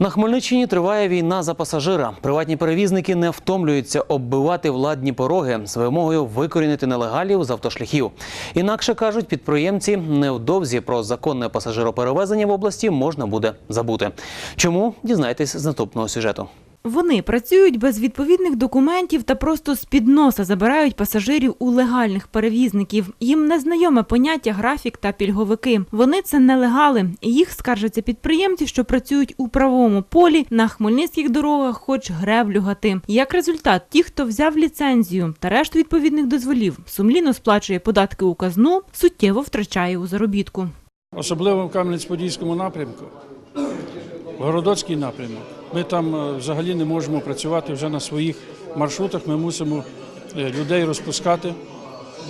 На Хмельниччині триває війна за пасажира. Приватні перевізники не втомлюються оббивати владні пороги з вимогою викорінити нелегалів з автошляхів. Інакше кажуть підприємці, невдовзі про законне пасажироперевезення в області можна буде забути. Чому дізнайтесь з наступного сюжету. Вони працюють без відповідних документів та просто з-під носа забирають пасажирів у легальних перевізників. Їм незнайоме поняття графік та пільговики. Вони це нелегали. Їх скаржаться підприємці, що працюють у правовому полі на хмельницьких дорогах, хоч гревлю гати. Як результат, ті, хто взяв ліцензію та решту відповідних дозволів, сумлінно сплачує податки у казну, суттєво втрачає у заробітку. Особливо в Кам'янець-Подільському напрямку, Городоцький напрямок. Ми там е, взагалі не можемо працювати вже на своїх маршрутах. Ми мусимо е, людей розпускати,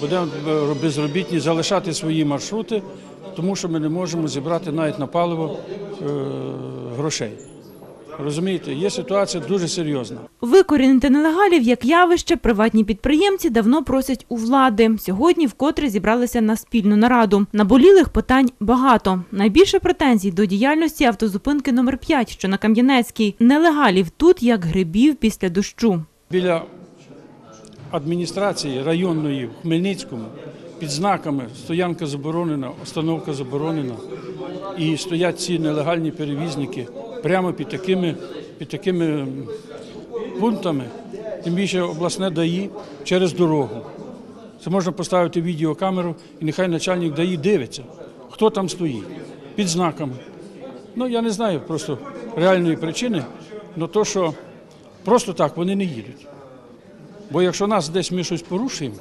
будемо е, безробітні залишати свої маршрути, тому що ми не можемо зібрати навіть на паливо грошей. Розумієте, є ситуація дуже серйозна. Викорінити нелегалів як явище приватні підприємці давно просять у влади. Сьогодні вкотре зібралися на спільну нараду. Наболілих питань багато. Найбільше претензій до діяльності автозупинки номер 5, що на Кам'янецькій. Нелегалів тут як грибів після дощу. Біля адміністрації районної в Хмельницькому під знаками стоянка заборонена, остановка заборонена. І стоять ці нелегальні перевізники прямо під такими, під такими пунктами, тим більше обласне ДАІ через дорогу. Це можна поставити відеокамеру і нехай начальник ДАІ дивиться, хто там стоїть під знаками. Ну я не знаю просто реальної причини, але то, що просто так вони не їдуть. Бо якщо нас десь ми щось порушуємо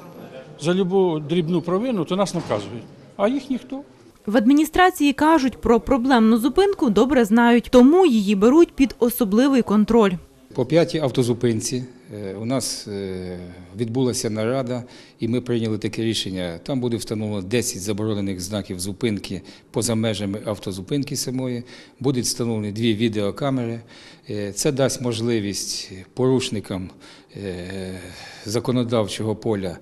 за любу дрібну провину, то нас наказують. А їх ніхто. В адміністрації кажуть про проблемну зупинку добре знають, тому її беруть під особливий контроль. По п'ятій автозупинці е, у нас е, відбулася нарада, і ми прийняли таке рішення. Там буде встановлено 10 заборонених знаків зупинки поза межами автозупинки самої. Будуть встановлені дві відеокамери. Е, Це дасть можливість порушникам законодавчого поля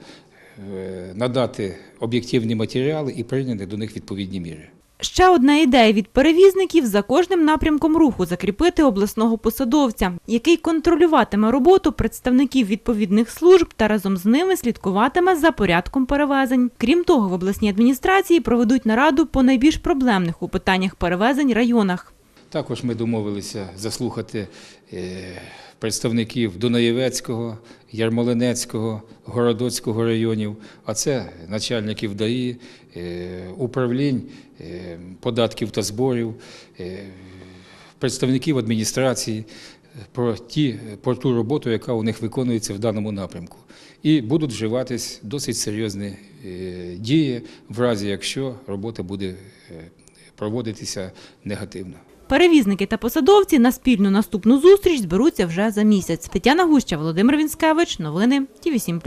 надати об'єктивні матеріали і прийняти до них відповідні міри. Ще одна ідея від перевізників за кожним напрямком руху закріпити обласного посадовця, який контролюватиме роботу представників відповідних служб та разом з ними слідкуватиме за порядком перевезень. Крім того, в обласній адміністрації проведуть нараду по найбільш проблемних у питаннях перевезень районах. Також ми домовилися заслухати е, представників Дунаєвецького, Ярмолинецького, Городоцького районів, а це начальників ДАІ, е, управлінь е, податків та зборів, представників адміністрації про, ті, про ту роботу, яка у них виконується в даному напрямку. І будуть вживатись досить серйозні дії в разі, якщо робота буде проводитися негативно. Перевізники та посадовці на спільну наступну зустріч зберуться вже за місяць. Тетяна Гуща, Володимир Вінськевич. Новини Ті 7